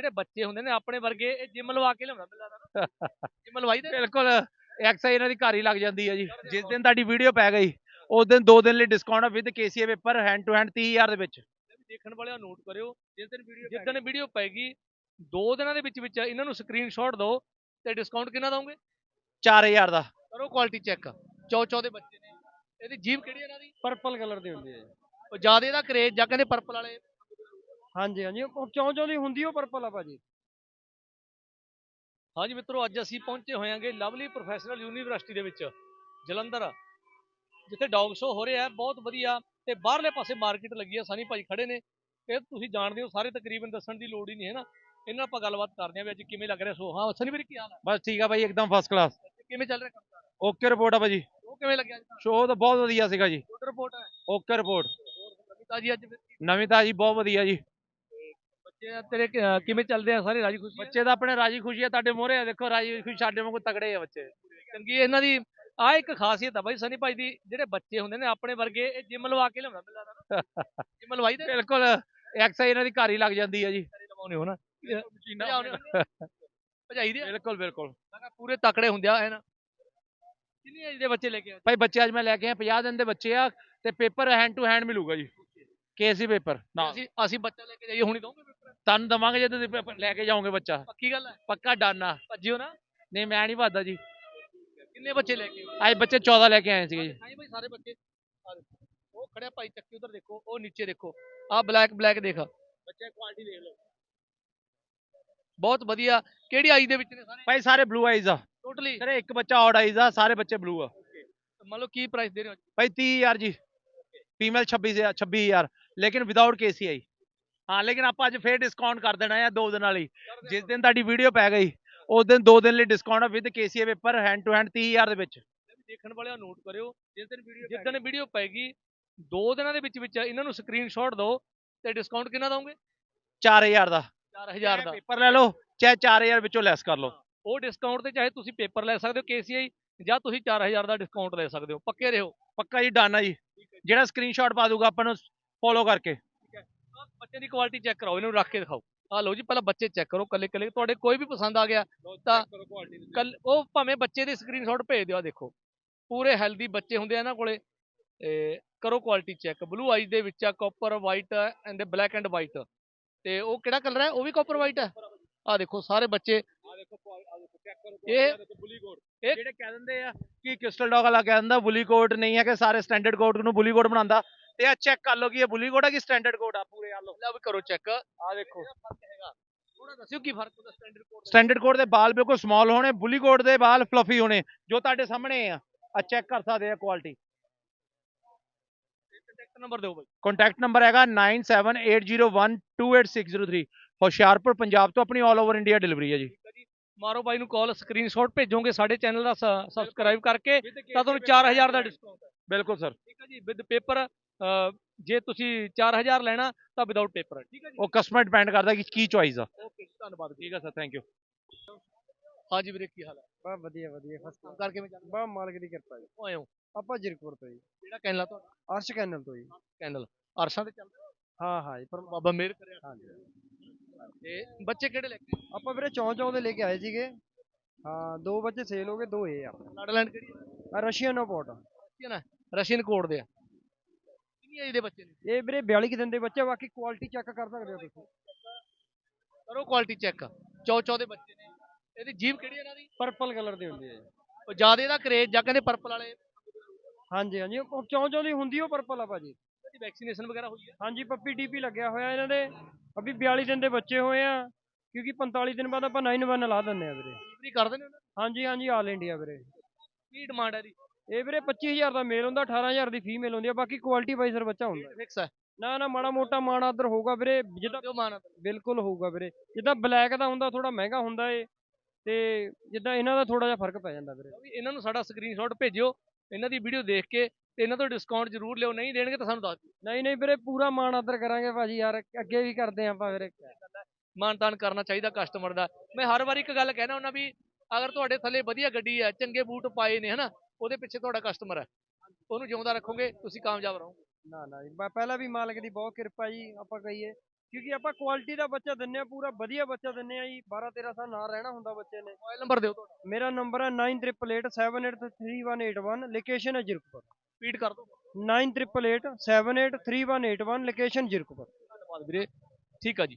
ਜਿਹੜੇ ਬੱਚੇ ਹੁੰਦੇ ਨੇ ਆਪਣੇ ਵਰਗੇ ਇਹ ਜਿਮ ਲਵਾ ਕੇ ਲਿਆਉਂਦਾ ਮੈਨੂੰ ਲੱਗਦਾ ਨਾ। ਜਿਮ ਲਵਾਈ ਦੇ ਬਿਲਕੁਲ ਐਕਸਰਸਾਈਜ਼ ਇਹਨਾਂ ਦੀ ਘਰ ਹੀ ਲੱਗ ਜਾਂਦੀ ਹੈ ਜੀ। ਜਿਸ ਦਿਨ ਤੁਹਾਡੀ ਵੀਡੀਓ ਪੈ ਗਈ ਉਸ ਦਿਨ 2 ਦਿਨ ਲਈ discount with KCA paper hand to hand 30000 ਦੇ ਵਿੱਚ। ਦੇਖਣ ਵਾਲਿਆਂ ਨੋਟ ਕਰਿਓ ਜਿਸ ਦਿਨ ਵੀਡੀਓ ਜਿਸ ਦਿਨ ਵੀਡੀਓ ਪੈਗੀ ਦੋ ਦਿਨਾਂ ਦੇ ਵਿੱਚ ਵਿੱਚ ਇਹਨਾਂ ਨੂੰ ਸਕਰੀਨਸ਼ਾਟ ਦਿਓ ਤੇ ਡਿਸਕਾਊਂਟ ਕਿੰਨਾ ਦਵੋਗੇ 4000 ਦਾ। ਕਰੋ ਕੁਆਲਿਟੀ ਚੈੱਕ ਚੌ ਚੌ ਦੇ ਬੱਚੇ ਨੇ। ਇਹਦੀ ਜੀਭ ਕਿਹੜੀ ਹੈ ਇਹਨਾਂ ਦੀ? ਪਰਪਲ ਕਲਰ ਦੀ ਹੁੰਦੀ ਹੈ ਉਹ ਜ਼ਿਆਦਾ ਇਹਦਾ ਕਰੇਜ ਜਾਂ ਕਹਿੰਦੇ ਪਰਪਲ ਵਾਲੇ? ਹਾਂਜੀ ਹਾਂਜੀ। ਉਹ ਚੌਂ ਚੌਂ ਦੀ ਹੁੰਦੀ ਉਹ ਪਰਪਲ ਆ ਭਾਜੀ। ਹਾਂਜੀ ਮਿੱਤਰੋ ਅੱਜ ਅਸੀਂ ਪਹੁੰਚੇ ਹੋਇਆਂਗੇ ਲਵਲੀ ਪ੍ਰੋਫੈਸ਼ਨਲ ਯੂਨੀਵਰਸਿਟੀ ਦੇ ਵਿੱਚ ਜਲੰਧਰ। ਜਿੱਥੇ ਡੌਗ ਸ਼ੋ ਹੋ ਰਿਹਾ ਹੈ ਬਹੁਤ ਵਧੀਆ ਤੇ ਬਾਹਰਲੇ ਪਾਸੇ ਮਾਰਕੀਟ ਲੱਗੀ ਹੈ ਸਾਨੀ ਭਾਈ ਖੜੇ ਨੇ। ਤੇ ਤੁਸੀਂ ਜਾਣਦੇ ਹੋ ਸਾਰੇ ਤਕਰੀਬਨ ਦੱਸਣ ਦੀ ਲੋੜ ਹੀ ਨਹੀਂ ਹੈ ਨਾ। ਇਹਨਾਂ ਨਾਲ ਆਪਾਂ ਗੱਲਬਾਤ ਕਰਦੇ ਹਾਂ ਵੀ ਅੱਜ ਕਿਵੇਂ ਲੱਗ ਰਿਹਾ ਸ਼ੋ ਹਾਂ ਸਨੀ ਵੀਰ ਕੀ ਹਾਲ ਹੈ ਬਸ ਠੀਕ ਆ ਬਾਈ ਇੱਕਦਮ ਫਸਟ ਕਲਾਸ ਕਿਵੇਂ ਚੱਲ ਰਿਹਾ ਕੰਮ ਓਕੇ ਰਿਪੋਰਟ ਆ ਭਾਜੀ। ਉਹ ਕਿਵੇਂ ਲੱਗਿਆ ਅੱਜ ਸ਼ੋਅ ਤਾਂ ਬਹੁਤ ਵਧੀਆ ਸੀਗਾ ਜੀ। ਗੁੱਡ ਰਿਪੋਰਟ ਹੈ। ਓਕੇ ਰਿਪੋਰਟ ਕਵਿਤਾ ਜੀ ਅੱਜ ਫਿਰ ਨਵੀਂ ਤਾਜੀ ਬਹੁਤ ਵਧੀਆ ਜੀ। ਆ ਤੇਰੇ ਕਿ- ਕਿਵੇਂ ਚੱਲਦੇ ਆ ਸਾਰੇ ਰਾਜੀ ਖੁਸ਼ੀ? ਬੱਚੇ ਤਾਂ ਆਪਣੇ ਰਾਜੀ ਖੁਸ਼ੀ ਆ ਤੁਹਾਡੇ ਮੋਹਰੇ ਆ ਦੇਖੋ ਰਾਜੀ ਖੁਸ਼ੀ ਸਾਡੇ ਵਾਂਗੂ ਤਗੜੇ ਆ ਬੱਚੇ। ਚੰਗੀ ਇਹਨਾਂ ਦੀ ਆ ਇੱਕ ਖਾਸੀਅਤ ਆ ਬਾਈ ਸਨੀ ਭਾਈ ਦੀ ਜਿਹੜੇ ਬੱਚੇ ਹੁੰਦੇ ਨੇ ਆਪਣੇ ਵਰਗੇ ਇਹ ਜਿਮ ਲਵਾ ਕੇ ਲਿਆਉਂਦਾ ਮੈਨੂੰ ਲੱਗਦਾ ਨਾ। ਜਿਮ ਲਵਾਈ ਦੇ ਬਿਲਕੁਲ ਐਕਸਰਸਾਈਜ਼ ਇਹਨਾਂ ਦੀ ਘਰ ਹੀ ਲੱਗ ਜਾਂਦੀ ਹੈ ਜੀ। ਲਵਾਉਣੇ ਹੋ ਨਾ ਭਜਾਉਣੇ ਭਜਾਈ ਦੇ ਬਿਲਕੁਲ ਬਿਲਕੁਲ। ਪੂਰੇ ਤਕੜੇ ਹੁੰਦੇ ਆ ਐਨ ਕਿੰਨੀ ਏਜ ਦੇ ਬੱਚੇ ਲੈ ਕੇ ਆਏ? ਭਾਈ ਬੱਚੇ ਅੱਜ ਮੈਂ ਲੈ ਕੇ ਆਇਆ 50 ਦਿਨ ਦੇ ਬੱਚੇ ਆ ਤੇ ਪੇਪਰ ਹੈਂਡ ਟੂ ਹੈਂਡ ਮਿਲੂਗਾ ਜੀ। ਕੇਸੀ ਪੇਪਰ ਨਾ। ਅਸੀਂ ਅਸੀਂ ਬੱਚਾ ਲੈ ਕੇ ਜਾਈਏ ਹੁਣੀ ਪੇਪਰ ਤੁਹਾਨੂੰ ਦਵਾਂਗੇ ਜੇ ਤੁਸੀਂ ਲੈ ਕੇ ਜਾਓਗੇ ਬੱਚਾ। ਪੱਕੀ ਗੱਲ ਹੈ? ਪੱਕਾ ਡਨ। ਆ ਭੱਜਿਓ ਨਾ। ਨਹੀਂ ਮੈਂ ਨਹੀਂ ਭੱਜਦਾ ਜੀ। ਕਿੰਨੇ ਬੱਚੇ ਲੈ ਕੇ ਆਏ? ਅੱਜ ਬੱਚੇ 14 ਲੈ ਕੇ ਆਏ ਸੀਗੇ ਜੀ। ਹਾਂਜੀ ਭਾਈ ਸਾਰੇ ਬੱਚੇ। ਆ ਦੇਖੋ। ਉਹ ਖੜਿਆ ਭਾਈ ਚੱਕੀ ਉਧਰ ਦੇਖੋ ਉਹ ਨੀਚੇ ਦੇਖੋ। ਆਹ ਬਲੈਕ ਬਲੈਕ ਦੇਖ। ਬੱਚੇ ਕੁਆਲਿਟੀ ਦੇਖ ਲਓ। ਬਹੁਤ ਵਧੀਆ। ਕਿਹੜੀ ਆਈ ਦੇ ਵਿੱਚ ਨੇ ਸਾਰੇ? ਭਾਈ ਸਾਰੇ ਬਲੂ ਆਈਜ਼ ਆ। ਟੋਟਲੀ ਤੇਰੇ ਇੱਕ ਬੱਚਾ ਆਡ ਆਈਜ਼ ਆ ਸਾਰੇ ਬੱਚੇ ਬਲੂ ਆ। ਮੰਨ ਲਓ ਕੀ ਪ੍ਰਾਈਸ ਦੇ ਰਹੇ ਹੋ? ਭਾਈ 30000 ਜੀ। ਫੀਮੇਲ 26 ਹਜ਼ਾਰ- 26000 ਲੇਕਿਨ ਵਿਦਆਊਟ ਕੇਸੀਆਈ ਹਾਂ ਲੇਕਿਨ ਆਪਾਂ ਅੱਜ ਫੇਰ ਡਿਸਕਾਊਂਟ ਕਰ ਦੇਣਾ ਹੈ ਦੋ ਦਿਨ ਵਾਲੀ ਜਿਸ ਦਿਨ ਤੁਹਾਡੀ ਵੀਡੀਓ ਪੈ ਗਈ ਉਸ ਦਿਨ ਦੋ ਦਿਨ ਲਈ discount with KCA paper hand to hand 30000 ਦੇ ਵਿੱਚ। ਦੇਖਣ ਵਾਲਿਆਂ ਨੋਟ ਕਰਿਓ ਜਿਸ ਦਿਨ ਵੀਡੀਓ ਜਿਸ ਦਿਨ ਵੀਡੀਓ ਪੈਗੀ ਦੋ ਦਿਨਾਂ ਦੇ ਵਿੱਚ ਵਿੱਚ ਇਹਨਾਂ ਨੂੰ ਸਕਰੀਨਸ਼ਾਟ ਦਿਓ ਤੇ ਡਿਸਕਾਊਂਟ ਕਿੰਨਾ ਦਵੋਗੇ 4000 ਦਾ। 4000 ਦਾ। ਪੇਪਰ ਲੈ ਲਓ ਚਾਹੇ 4000 ਵਿੱਚੋਂ ਲੈਸ ਕਰ ਲਓ। ਉਹ ਡਿਸਕਾਊਂਟ ਤੇ ਚਾਹੇ ਤੁਸੀਂ ਪੇਪਰ ਲੈ ਸਕਦੇ ਹੋ KCI ਜਾਂ ਤੁਸੀਂ 4000 ਦਾ ਡਿਸਕਾਊਂਟ ਲੈ ਸਕਦੇ ਹੋ। ਪੱਕੇ ਰਹੋ। ਪੱਕਾ ਜੀ ਡਨ ਜੀ। ਜਿਹੜਾ ਸਕਰੀਨਸ਼ਾਟ ਪਾ ਦੂਗਾ ਆਪਾਂ ਨੂੰ ਫੋਲੋ ਕਰਕੇ। ਬੱਚੇ ਦੀ ਕੁਆਲਿਟੀ ਚੈੱਕ ਕਰਾਓ ਇਹਨੂੰ ਰੱਖ ਕੇ ਦਿਖਾਓ। ਆ ਲਓ ਜੀ ਪਹਿਲਾਂ ਬੱਚੇ ਚੈੱਕ ਕਰੋ ਕੱਲੇ ਕੱਲੇ ਤੁਹਾਡੇ ਕੋਈ ਵੀ ਪਸੰਦ ਆ ਗਿਆ ਤਾਂ ਕੱਲ ਉਹ ਭਾਵੇਂ ਬੱਚੇ ਦੇ ਸਕਰੀਨਸ਼ਾਟ ਭੇਜ ਦਿਓ ਆ ਦੇਖੋ। ਪੂਰੇ ਹੈਲਦੀ ਬੱਚੇ ਹੁੰਦੇ ਆ ਇਹਨਾਂ ਕੋਲੇ। ਤੇ ਕਰੋ ਕੁਆਲਿਟੀ ਚੈੱਕ ਬਲੂ ਆਈਜ਼ ਦੇ ਵਿੱਚ ਆ copper white and black and white ਤੇ ਉਹ ਕਿਹੜਾ ਕਲਰ ਹੈ? ਉਹ ਵੀ ਕਾਪਰ ਵਾਈਟ ਹੈ? ਆ ਦੇਖੋ ਸਾਰੇ ਬੱਚੇ ਇਹ ਜਿਹੜੇ ਕਹਿ ਦਿੰਦੇ ਆ ਕਿ ਕ੍ਰਿਸਟਲ ਡੌਗ ਵਾਲਾ ਕਹਿ ਦਿੰਦਾ ਬੁਲੀ ਕੋਟ ਨਹੀਂ ਹੈ ਕਿ ਸਾਰੇ ਸਟੈਂਡਰਡ ਕੋਟ ਨੂੰ ਬੁਲੀ ਕੋਟ ਬਣਾਉਂਦਾ। ਤੇ ਆ ਚੈੱਕ ਕਰ ਲਓ ਕਿ ਇਹ ਬੁਲੀ ਕੋਟ ਹੈ ਕਿ ਸਟੈਂਡਰਡ ਕੋਟ ਆ ਪੂਰੇ ਆ ਲਓ। ਲੈ ਵੀ ਕਰੋ ਚੈੱਕ ਆ ਦੇਖੋ। ਥੋੜਾ ਦੱਸਿਓ ਕੀ ਫ਼ਰਕ ਹੁੰਦਾ ਸਟੈਂਡਰਡ ਕੋਡ ਸਟੈਂਡਰਡ ਕੋਟ ਦੇ ਵਾਲ ਬਿਲਕੁਲ ਸਮਾਲ ਹੋਣੇ ਬੁਲੀ ਕੋਟ ਦੇ ਵਾਲ ਫਲਫੀ ਹੋਣੇ ਜੋ ਤੁਹਾਡੇ ਸਾਹਮਣੇ ਆ। ਆ ਚੈੱਕ ਕਰ ਸਕਦੇ ਆ ਕੁਆਲਿਟੀ ਕੰਟੈਕਟ ਨੰਬਰ ਦਿਓ ਬਾਈ। ਕੰਟੈਕਟ ਨੰਬਰ ਹੈਗਾ 9780128603 ਹੁਸ਼ਿਆਰਪੁਰ ਪੰਜਾਬ ਤੋਂ ਆਪਣੀ ਆਲ ਓਵਰ ਇੰਡੀਆ ਡਿਲੀਵਰੀ ਹੈ ਜੀ। ਮਾਰੋ ਬਾਈ ਨੂੰ ਕਾਲ ਸਕਰੀਨਸ਼ਾਟ ਭੇਜੋਗੇ ਸਾਡੇ ਚੈਨਲ ਦਾ ਸਬਸਕ੍ਰਾਈਬ ਕਰਕੇ ਤਾਂ ਤੁਹਾਨੂੰ 4000 ਦਾ ਡਿਸਕਾਊਂਟ ਬਿਲਕੁਲ ਸਰ ਠੀਕ ਹੈ ਜੀ। ਵਿਦ ਪੇਪਰ ਜੇ ਤੁਸੀਂ 4000 ਲੈਣਾ ਤਾਂ ਵਿਦਆਊਟ ਪੇਪਰ ਹੈ। ਠੀਕ ਹੈ ਜੀ। ਉਹ ਕਸਟਮਰ ਡਿਪੈਂਡ ਕਰਦਾ ਕਿ ਕੀ ਚੁਆਇਸ ਆ। ਓਕੇ ਧੰਨਵਾਦ ਠੀਕ ਹੈ ਸਰ ਥੈਂਕ ਯੂ ਹਾਂਜੀ ਵੀਰੇ ਕੀ ਹਾਲ ਹੈ? ਬਾ ਵਧੀਆ ਵਧੀਆ। ਫਸਟ ਕੰਮ ਕਰ ਕਿਵੇਂ ਚੱਲ ਬਾ ਮਾਲਕ ਦੀ ਕਿਰਪਾ ਜੀ। ਆਏ ਹੋ? ਆਪਾਂ ਜੀਰਕਪੁਰ ਤੋਂ ਜੀ। ਜਿਹੜਾ ਕੈਨਲਾ ਤੁਹਾਡਾ? ਅਰਸ਼ ਕੈਨਲ ਤੋਂ ਜੀ। ਕੈਨਲ। ਅਰਸ਼ਾਂ ਤੇ ਚੱਲਦਾ ਹਾਂ ਹਾਂ ਜੀ ਪਰ ਬਾਬਾ ਮੇਰ ਕਰਿਆ। ਹਾਂਜੀ ਤੇ ਬੱਚੇ ਕਿਹੜੇ ਲੈ ਕੇ ਆਪਾਂ ਵੀਰੇ ਚੌਂ ਚੌਂ ਦੇ ਲੈ ਕੇ ਆਏ ਸੀਗੇ। ਹਾਂ ਦੋ ਬੱਚੇ ਸੇਲ ਹੋ ਗਏ ਦੋ ਇਹ ਆ। ਲਾਡਲੈਂਡ ਕਿਹੜੀ ਹੈ ਆਹ ਰਸ਼ੀਅਨ ਅਪੋਰਟ ਕੀ ਹੈ ਨਾ ਰਸ਼ੀਅਨ ਕੋਡ ਦੇ ਆ। ਕਿੰਨੀ ਏਜ ਦੇ ਬੱਚੇ ਨੇ? ਇਹ ਵੀਰੇ 42 ਕੁ ਦਿਨ ਦੇ ਬੱਚੇ ਆ, ਬਾਕੀ ਕੁਆਲਿਟੀ ਚੈੱਕ ਕਰ ਸਕਦੇ ਹੋ ਤੁਸੀਂ। ਕਰੋ ਕੁਆਲਿਟੀ ਚੈੱਕ ਚੌ ਚੌ ਦੇ ਬੱਚੇ ਨੇ। ਇਹਦੀ ਜੀਭ ਕਿਹੜੀ ਹੈ ਇਹਨਾਂ ਦੀ? ਪਰਪਲ ਕਲਰ ਦੀ ਹੁੰਦੀ ਹੈ ਜੀ। ਉਹ ਜ਼ਿਆਦਾ ਇਹਦਾ ਕਰੇਜ ਜਾਂ ਕਹਿੰਦੇ ਪਰਪਲ ਵਾਲੇ? ਹਾਂਜੀ ਹਾਂਜੀ। ਉਹ ਚੌਂ ਚੌਂ ਦੀ ਹੁੰਦੀ ਉਹ ਪਰਪਲ ਆ ਭਾਜੀ। ਇਹਦੀ ਵੈਕਸੀਨੇਸ਼ਨ ਵਗੈਰਾ ਹੋਈ ਹੈ ਹਾਂਜੀ ਪੱਪੀ ਟੀਪੀ ਲੱਗਿਆ ਹੋਇਆ ਇਹਨਾਂ ਦੇ। ਅਭੀ 42 ਦਿਨ ਦੇ ਬੱਚੇ ਹੋਏ ਆ ਕਿਉਂਕਿ 45 ਦਿਨ ਬਾਅਦ ਆਪਾਂ 9 1 ਲਾ ਦਿੰਦੇ ਆ ਵੀਰੇ। ਡਿਲੀਵਰੀ ਕਰਦੇ ਨੇ ਉਹਨਾਂ ਦੀ? ਹਾਂਜੀ ਹਾਂਜੀ ਆਲ ਇੰਡੀਆ ਵੀਰੇ। ਕੀ ਡਿਮਾਂਡ ਹੈ ਇਹਦੀ? ਇਹ ਵੀਰੇ 25000 ਦਾ ਮੇਲ ਹੁੰਦਾ 18000 ਦੀ ਫੀਮੇਲ ਹੁੰਦੀ ਆ ਬਾਕੀ ਕੁਆਲਿਟੀ ਵਾਈਜ਼ ਸਰ ਬੱਚਾ ਹੁੰਦਾ। ਫਿਕਸ ਹੈ ਨਾ ਨਾ ਮਾੜਾ ਮੋਟਾ ਮਾਣ ਆਦਰ ਹੋਊਗਾ ਵੀਰੇ ਜਿੱਦਾਂ ਬਿਲਕੁਲ ਹੋਊਗਾ ਵੀਰੇ। ਜਿੱਦਾਂ ਬਲੈਕ ਦਾ ਹੁੰਦਾ ਥੋੜਾ ਮਹਿੰਗਾ ਹੁੰਦਾ ਏ ਤੇ ਜਿੱਦਾਂ ਇਹਨਾਂ ਦਾ ਥੋੜਾ ਜਿਹਾ ਫ਼ਰਕ ਪੈ ਜਾਂਦਾ ਵੀਰੇ। ਇਹਨਾਂ ਨੂੰ ਸਾਡਾ ਸਕਰੀਨਸ਼ਾਟ ਭੇਜਿਓ ਇਹਨਾਂ ਦੀ ਵੀਡੀਓ ਦੇਖ ਕੇ ਤੇ ਇਹਨਾਂ ਤੋਂ ਡਿਸਕਾਊਂਟ ਜ਼ਰੂਰ ਲਿਓ ਨਹੀਂ ਦੇਣਗੇ ਤਾਂ ਸਾਨੂੰ ਦੱਸ ਦਿਓ। ਨਹੀਂ ਨਹੀਂ ਵੀਰੇ ਪੂਰਾ ਮਾਣ ਆਦਰ ਕਰਾਂਗੇ ਭਾਜੀ ਯਾਰ ਅੱਗੇ ਵੀ ਕਰਦੇ ਆਂ ਆਪਾਂ ਵੀਰੇ। ਮਾਨਤਾਨ ਕਰਨਾ ਚਾਹੀਦਾ ਕਸਟਮਰ ਦਾ। ਮੈਂ ਹਰ ਵਾਰੀ ਇੱਕ ਗੱਲ ਕਹਿਣਾ ਹੁੰਦਾ ਵੀ ਅਗਰ ਤੁਹਾਡੇ ਥੱਲੇ ਵਧੀਆ ਗੱਡੀ ਹੈ ਚੰਗੇ ਬੂਟ ਪਾਏ ਨੇ ਹਨਾ ਉਹਦੇ ਪਿੱਛੇ ਤੁਹਾਡਾ ਕਸਟਮਰ ਹੈ। ਉਹਨੂੰ ਜਿਉਂਦਾ ਰੱਖੋਗੇ ਤੁਸੀਂ ਕਾਮਯਾਬ ਰਹੋਗੇ। ਨਾ ਨਾ ਜੀ ਬ- ਪਹਿਲਾਂ ਵੀ ਮਾਲਕ ਦੀ ਬਹੁਤ ਕਿਰਪਾ ਜੀ ਆਪਾਂ ਕਹੀਏ। ਕਿਉਂਕਿ ਆਪਾਂ ਕੁਆਲਿਟੀ ਦਾ ਬੱਚਾ ਦਿੰਨੇ ਆ ਪੂਰਾ ਵਧੀਆ ਬੱਚਾ ਦਿੰਨੇ ਆ ਜੀ। 12 13 ਸਾਲ ਨਾਲ ਰਹਿਣਾ ਹੁੰਦਾ ਬੱਚੇ ਨੇ। ਮੋਬਾਈਲ ਨੰਬਰ ਦਿਓ ਤੁਹਾਡਾ। ਮੇਰਾ ਨੰਬਰ ਹੈ 9888783181 ਲੋਕੇਸ਼ਨ ਹੈ ਜਿਰਕਪੁਰ। ਰਿਪੀਟ ਕਰ ਦਿਓ। 9888783181 ਲੋਕੇਸ਼ਨ ਜਿਰਕਪੁਰ। ਧੰਨਵਾਦ ਵੀਰੇ। ਠੀਕ ਆ ਜੀ।